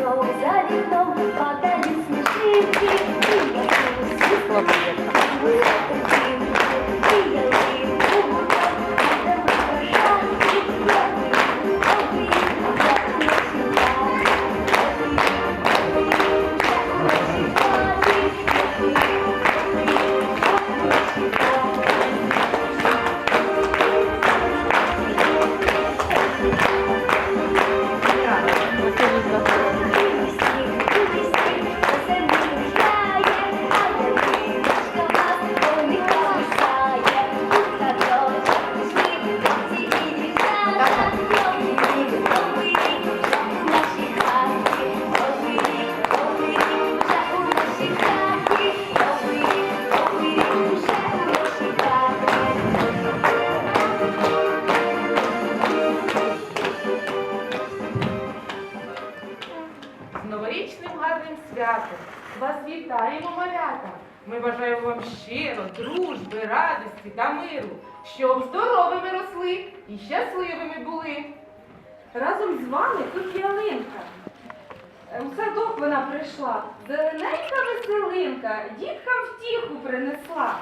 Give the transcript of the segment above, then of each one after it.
вікном, за вікном. щоб здоровими росли і щасливими були. Разом з вами тут ялинка. У е, садок вона прийшла, зелененька веселинка, діткам втіху принесла.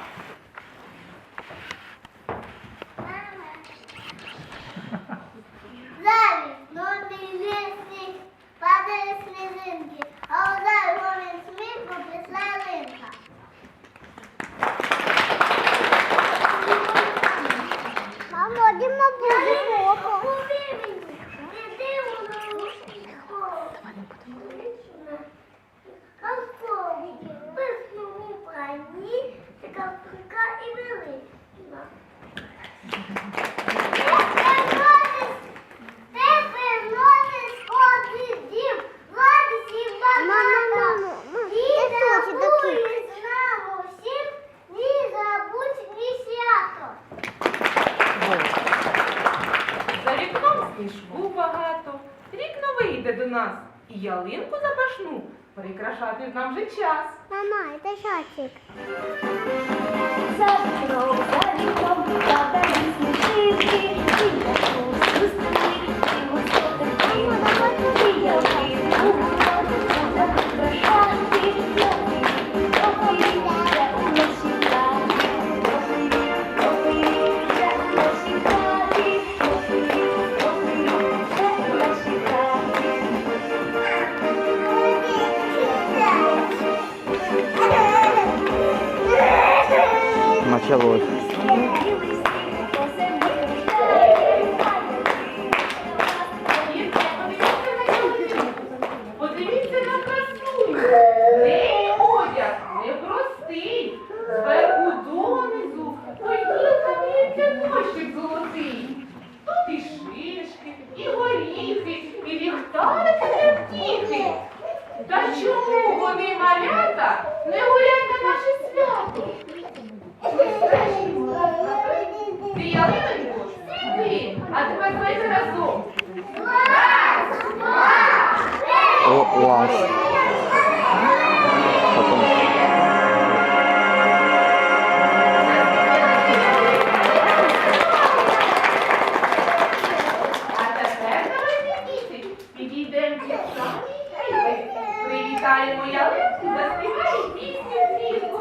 Привітаємо ялинку, заспіваємо пісню влітку.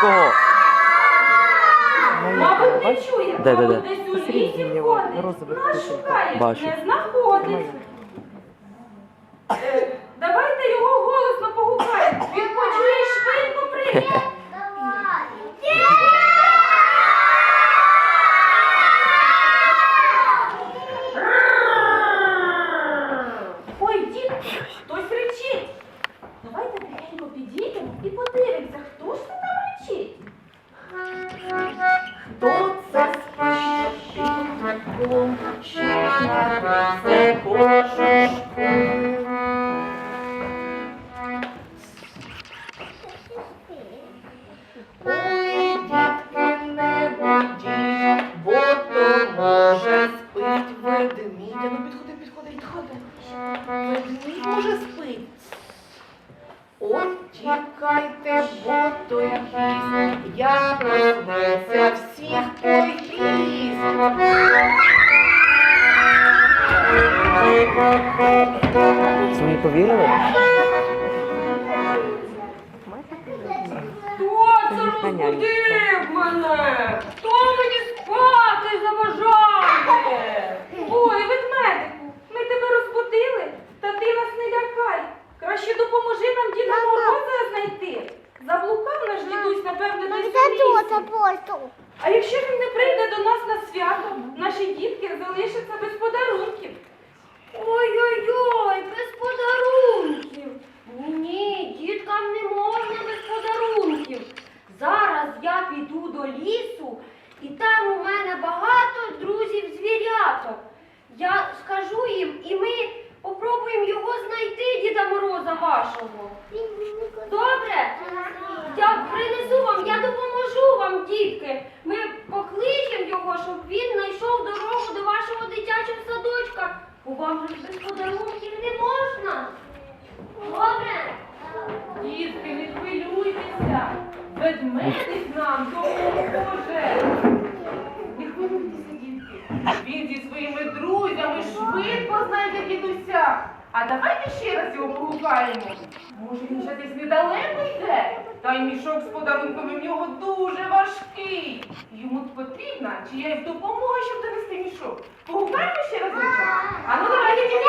Кого? Мабуть, не чує. Де, де, Мабуть, десь у лісі його, входить. розових Нас кусочках. шукає, Бачу. не знаходить. Е, Давайте його голосно погукаємо. Він почує і швидко прийде. Ой, дітки, не будіть, бо то може спить ведмідь. Ну підходи, підходи, підходи. Ведмідь може спить. От тікайте, бо той гість, як проснеться, всіх поїсть. Це мені повірили? Хто це розбудив мене? Хто мені спати заважає? Ой, ведмедику, ми тебе розбудили, та ти нас не лякай. Краще допоможи нам Діда Мороза знайти. Заблукав наш дідусь, напевне, десь у лісі. А якщо він не прийде до нас на свято, наші дітки залишаться без подарунків. Ой-ой-ой, без подарунків. Ні, діткам не можна без подарунків. Зараз я піду до лісу, і там у мене багато друзів звіряток. Я скажу їм, і ми попробуємо його знайти, Діда Мороза вашого. Добре? Я принесу вам, я допоможу вам, дітки. Ми покличемо його, щоб він знайшов дорогу до вашого дитячого садочка. Бо вам же без подарунків не можна. Добре? Дітки, не хвилюйтеся. Ведмедик нам допоможе. Не хвилюйтеся. Він зі своїми друзями швидко знайде дідуся. А давайте ще раз його погукаємо. Може, він ще десь недалеко йде? Та й мішок з подарунками в нього дуже важкий. Йому потрібна чиясь допомога, щоб донести мішок. Погукаємо ще раз. А ну давайте дітки.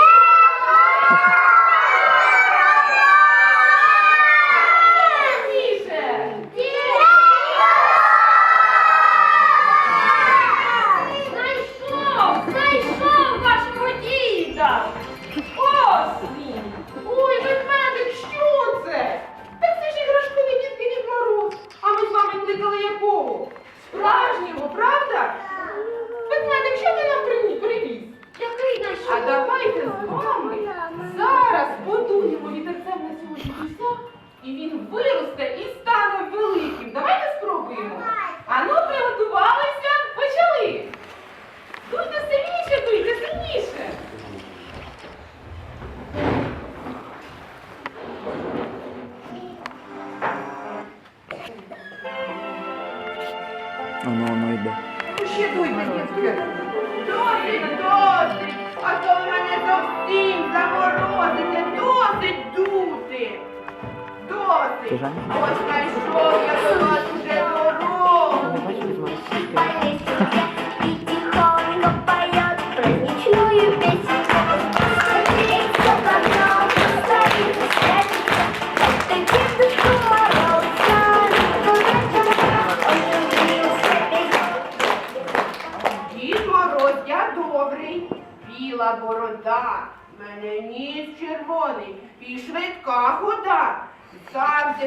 І він виросте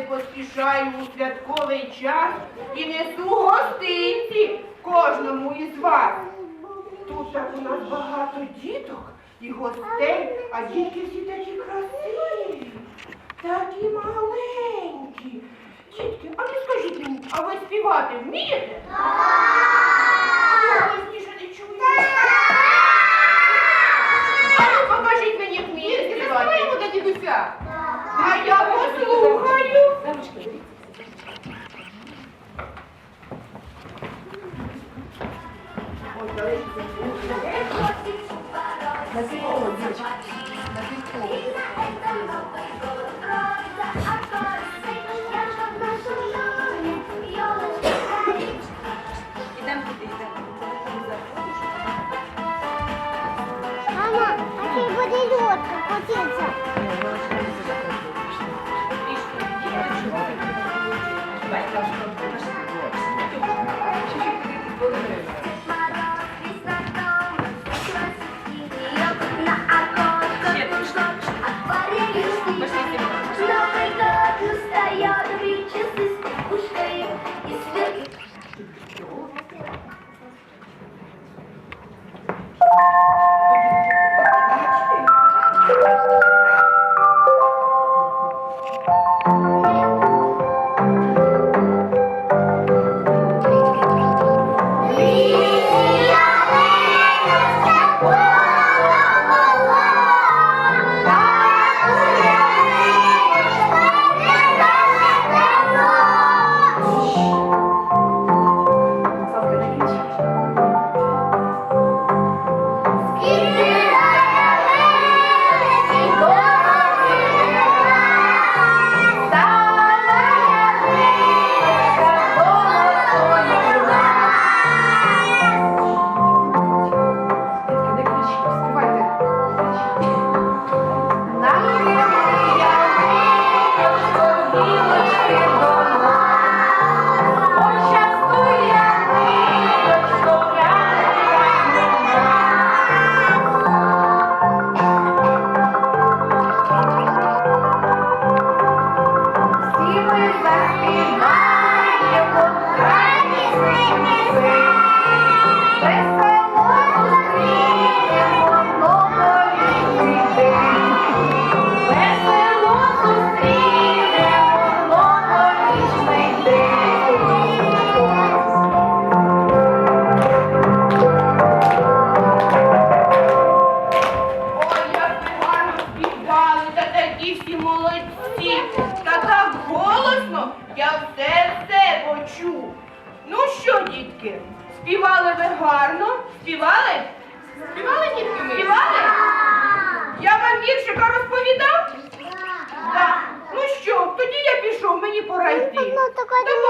Завжди поспішаю у святковий час і несу гостинці кожному із вас. Тут так у нас багато діток і гостей, а дітки всі такі красиві, такі маленькі. Дітки, а ну скажіть мені, а ви співати вмієте? А я голосніше не чую. А ну покажіть а я послухаю. На півколо, Мама, а ты буде льотка, котиться.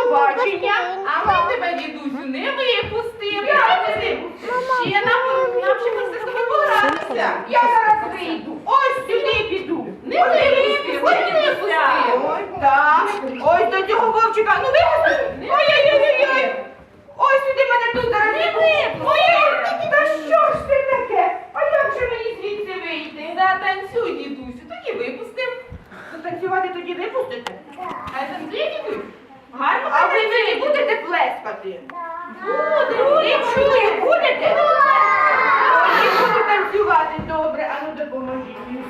Побачення. А ми тебе, дідусю, не випустимо. Ще нам, нам ще це з тобою погратися. Я зараз вийду. Ось сюди піду. Не випустимо, не випустимо. Так. Ось до цього вовчика. Ну випусти. Ой-ой-ой-ой. Ось сюди мене тут зараз не випустимо. Ой, та що ж це таке? А як же мені звідси вийти? Затанцюй, дідусю, тоді випустим. Затанцювати тоді випустите? А танцює дідусь? Гарно, а ви мені будете плескати? Будете, не чую, будете? Ой, я буду танцювати добре, а ну допоможіть мені.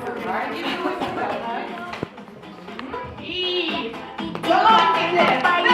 І долоньки, плескаємо.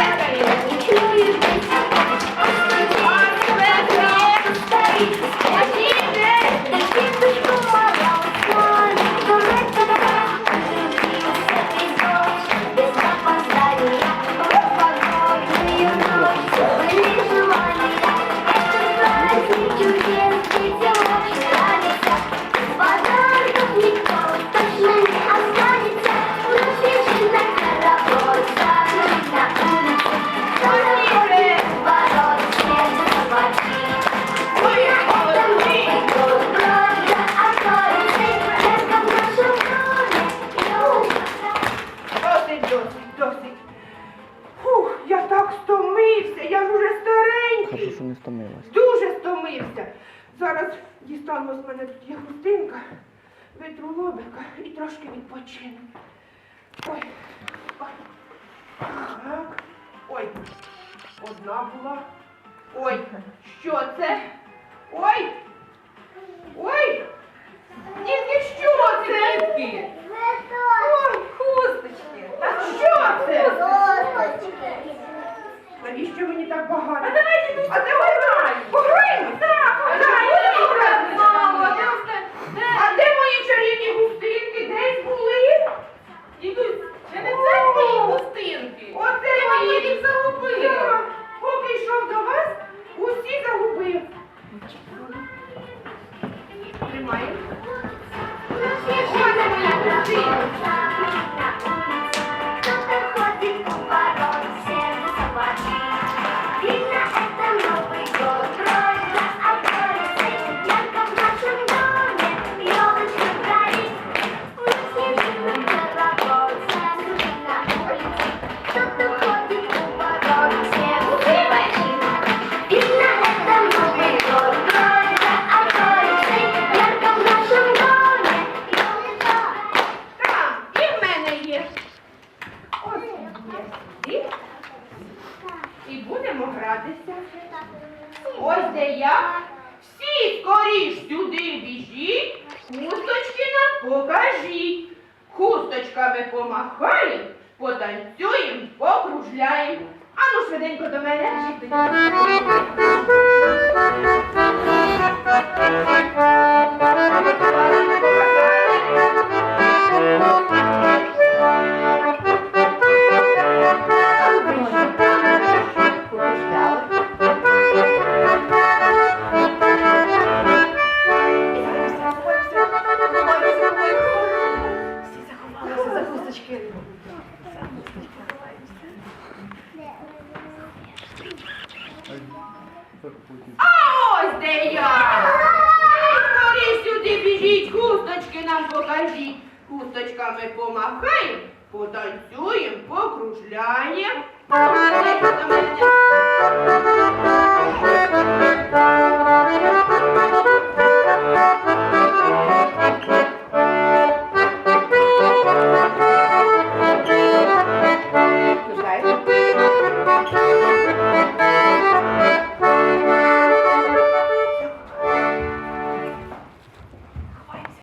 Покажіть. Хусточками помахаємо, потанцюємо, покружляємо. Ану швиденько до мене жити. А ось де я! Скорі сюди біжіть, хусточки нам покажіть. Хусточками помахаємо, потанцюємо, покружляємо. Мене.